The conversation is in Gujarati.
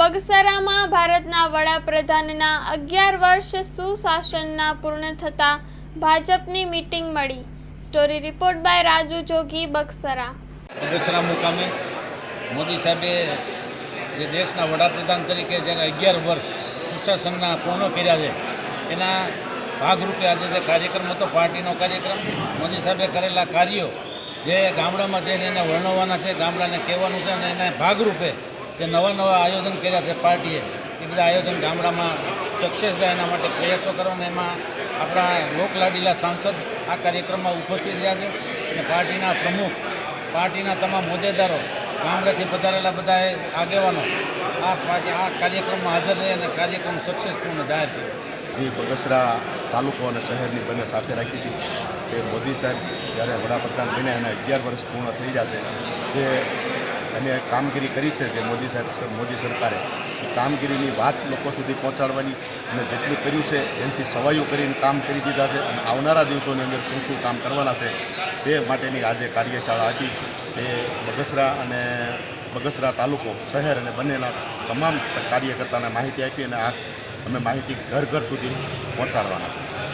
બગસરામાં ભારતના વડાપ્રધાનના અગિયાર વર્ષ સુશાસનના પૂર્ણ થતા ભાજપની મીટિંગ મળી. Story report by Raju Jogi, Bagasara. Bagasara મુકામે મોદી સાહેબે જે દેશના વડાપ્રધાન તરીકે જ્યારે અગિયાર વર્ષ સુશાસનના પૂર્ણ કર્યા છે, એના ભાગરૂપે આજે જે કાર્યક્રમ હતો, પાર્ટીનો કાર્યક્રમ, મોદી સાહેબે કરેલા કાર્યો, જે ગામડામાં જઈને એને વર્ણવવાના છે, ગામડાને કહેવાનું છે અને એના ભાગરૂપે જે નવા નવા આયોજન કર્યા છે પાર્ટીએ, એ બધા આયોજન ગામડામાં સક્સેસ જાય એના માટે પ્રયાસો કરવાના. એમાં આપણા લોકલાડીલા સાંસદ આ કાર્યક્રમમાં ઉપસ્થિત રહ્યા છે અને પાર્ટીના પ્રમુખ, પાર્ટીના તમામ હોદ્દેદારો, ગામડેથી પધારેલા બધા આગેવાનો આ પાર્ટી, આ કાર્યક્રમમાં હાજર રહી અને કાર્યક્રમ સક્સેસફુલ જાહેર જે બગસરા તાલુકો અને શહેરની બંને સાથે રાખી હતી કે મોદી સાહેબ જ્યારે વડાપ્રધાન બન્યા એના અગિયાર વર્ષ પૂર્ણ થઈ જશે જે અમે કામગીરી કરી છે જે મોદી સાહેબ મોદી સરકારે. કામગીરીની વાત લોકો સુધી પહોંચાડવાની અને જેટલું કર્યું છે એનાથી સવાઈઓ કરીને કામ કરી દીધા છે અને આવનારા દિવસોની અંદર શું શું કામ કરવાના છે, તે માટેની આજે કાર્યશાળા હતી. એ બગસરા અને બગસરા તાલુકો, શહેર અને બંનેના તમામ કાર્યકર્તાને માહિતી આપી અને આ અમે માહિતી ઘર ઘર સુધી પહોંચાડવાના છે.